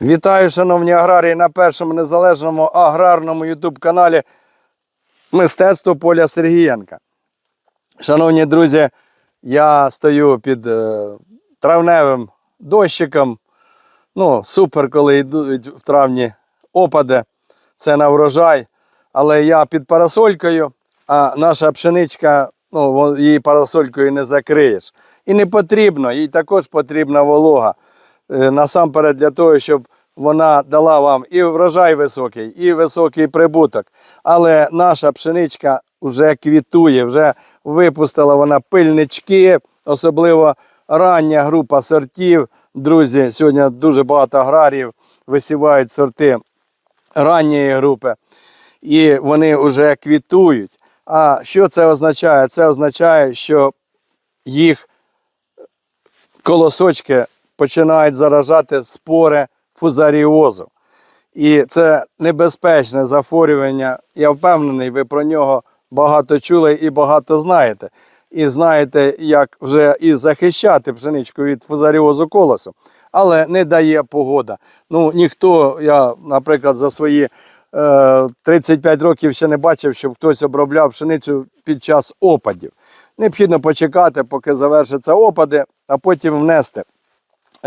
Вітаю, шановні аграрії, на першому незалежному аграрному ютуб каналі Мистецтво Поля Сергієнка. Шановні друзі, я стою під е, травневим дощиком. Ну, супер, коли йдуть в травні опади. Це на врожай. Але я під парасолькою, а наша пшеничка, ну, її парасолькою не закриєш. І не потрібно, їй також потрібна волога. Е, Насамперед для того, щоб вона дала вам і врожай високий, і високий прибуток. Але наша пшеничка вже квітує, вже випустила вона пильнички, особливо рання група сортів. Друзі, сьогодні дуже багато аграріїв висівають сорти ранньої групи, і вони вже квітують. А що це означає? Це означає, що їх колосочки починають заражати спори фузаріозу. І це небезпечне захворювання. Я впевнений, ви про нього багато чули і багато знаєте. І знаєте, як вже і захищати пшеничку від фузаріозу колосу. Але не дає погода. Ну, ніхто, я, наприклад, за свої е, 35 років ще не бачив, щоб хтось обробляв пшеницю під час опадів. Необхідно почекати, поки завершаться опади, а потім внести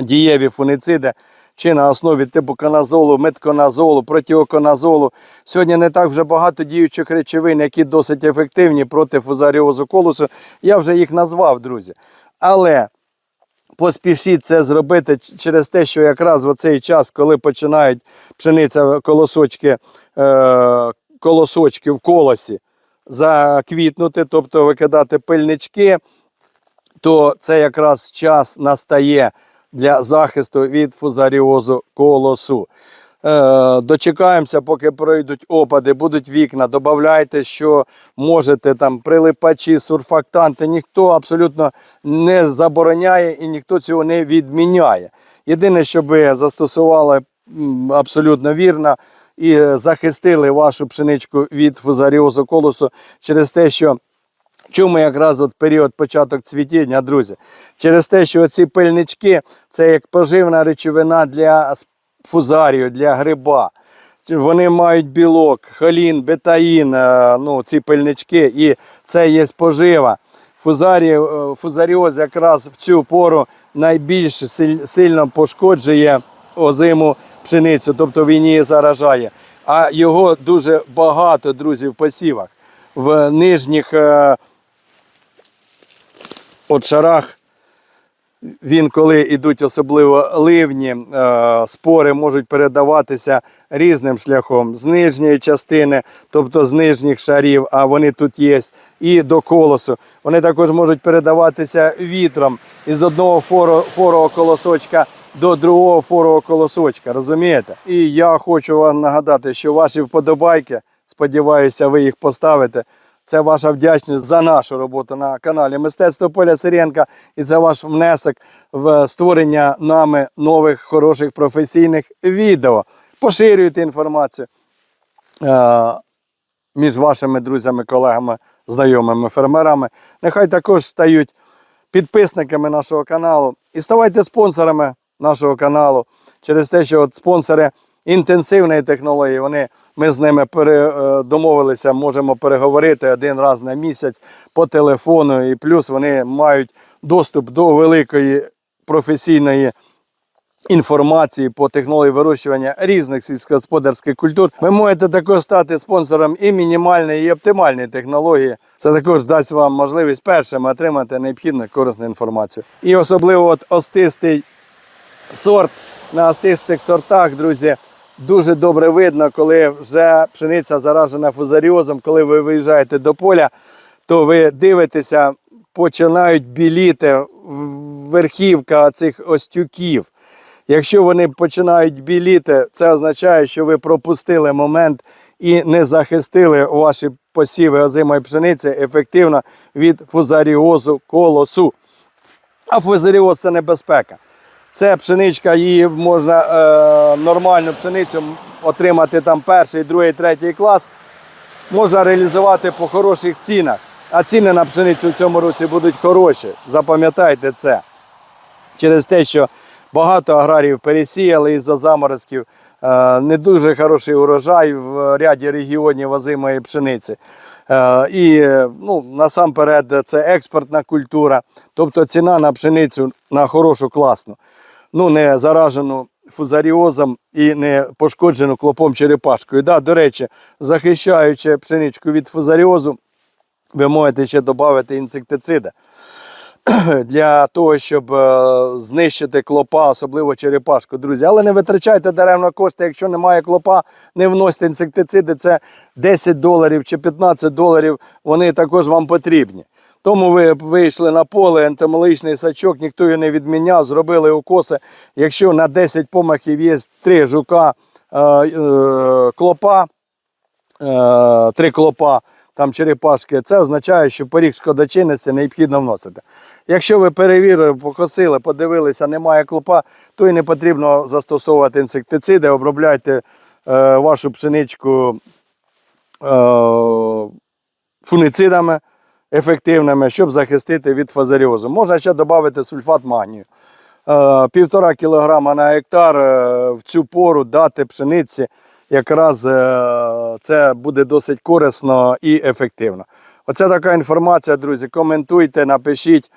дієві фунициди чи на основі типу каназолу, метконазолу, протиоконазолу. Сьогодні не так вже багато діючих речовин, які досить ефективні проти фузаріозу колосу. Я вже їх назвав, друзі. Але поспішіть це зробити через те, що якраз в цей час, коли починають пшениця колосочки, е, колосочки в колосі заквітнути, тобто викидати пильнички, то це якраз час настає для захисту від фузаріозу колосу. Е, дочекаємося, поки пройдуть опади, будуть вікна. Додавайте, що можете там прилипачі, сурфактанти. Ніхто абсолютно не забороняє і ніхто цього не відміняє. Єдине, що ви застосували абсолютно вірно і захистили вашу пшеничку від фузаріозу колосу через те, що Чому якраз от період початок цвітіння, друзі? Через те, що ці пильнички це як поживна речовина для фузарію, для гриба. Вони мають білок, холін, бетаїн, е, ну, ці пильнички, і це є пожива. Фузарі, е, фузаріоз якраз в цю пору найбільш сильно пошкоджує озиму пшеницю, тобто він її заражає. А його дуже багато, друзі, в посівах. В нижніх е, от шарах він, коли йдуть особливо ливні, е, спори можуть передаватися різним шляхом з нижньої частини, тобто з нижніх шарів, а вони тут є, і до колосу. Вони також можуть передаватися вітром із одного форо, форого колосочка до другого форого колосочка. Розумієте? І я хочу вам нагадати, що ваші вподобайки, сподіваюся, ви їх поставите. Це ваша вдячність за нашу роботу на каналі Мистецтво Поля Сиренка. І це ваш внесок в створення нами нових хороших професійних відео. Поширюйте інформацію е, між вашими друзями, колегами, знайомими фермерами. Нехай також стають підписниками нашого каналу і ставайте спонсорами нашого каналу через те, що от спонсори інтенсивної технології, вони, ми з ними пере, е, домовилися, можемо переговорити один раз на місяць по телефону, і плюс вони мають доступ до великої професійної інформації по технології вирощування різних сільськогосподарських культур. Ви можете також стати спонсором і мінімальної, і оптимальної технології. Це також дасть вам можливість першим отримати необхідну корисну інформацію. І особливо от остистий сорт на остистих сортах, друзі. Дуже добре видно, коли вже пшениця заражена фузаріозом, коли ви виїжджаєте до поля, то ви дивитеся, починають біліти верхівка цих остюків. Якщо вони починають біліти, це означає, що ви пропустили момент і не захистили ваші посіви озимої пшениці ефективно від фузаріозу колосу. А фузаріоз це небезпека. Це пшеничка, її можна е, нормальну пшеницю отримати там перший, другий, третій клас. Можна реалізувати по хороших цінах. А ціни на пшеницю в цьому році будуть хороші. Запам'ятайте це. Через те, що Багато аграріїв пересіяли із-за заморозків. Е, Не дуже хороший урожай в ряді регіонів озимої пшениці. Е, І ну, насамперед це експортна культура, тобто ціна на пшеницю на хорошу, класну, ну не заражену фузаріозом і не пошкоджену клопом черепашкою. Да, до речі, захищаючи пшеничку від фузаріозу, ви можете ще додати інсектициди для того, щоб е, знищити клопа, особливо черепашку, друзі. Але не витрачайте даремно кошти, якщо немає клопа, не вносьте інсектициди. Це 10 доларів чи 15 доларів. Вони також вам потрібні. Тому ви вийшли на поле, ентомологічний сачок, ніхто його не відміняв, зробили укоси. Якщо на 10 помахів є 3 жука, е, е, клопа, е, три клопа, там черепашки, це означає, що поріг шкодочинності необхідно вносити. Якщо ви перевірили, покосили, подивилися, немає клопа, то і не потрібно застосовувати інсектициди, обробляйте е, вашу пшеничку е, фунгицидами ефективними, щоб захистити від фазаріозу. Можна ще додати сульфат магнію. Е, Півтора кілограма на гектар е, в цю пору дати пшениці, якраз е, це буде досить корисно і ефективно. Оце така інформація, друзі. Коментуйте, напишіть,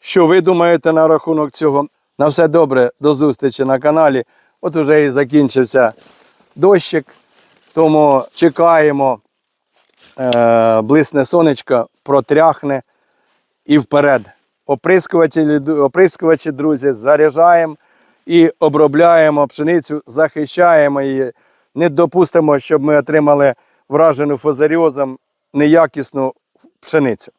що ви думаєте на рахунок цього. На все добре, до зустрічі на каналі. От уже і закінчився дощик, тому чекаємо. Е, блисне сонечко, протряхне і вперед. Оприскувачі, оприскувачі, друзі, заряджаємо і обробляємо пшеницю, захищаємо її. Не допустимо, щоб ми отримали вражену фозаріозом неякісну пшеницю.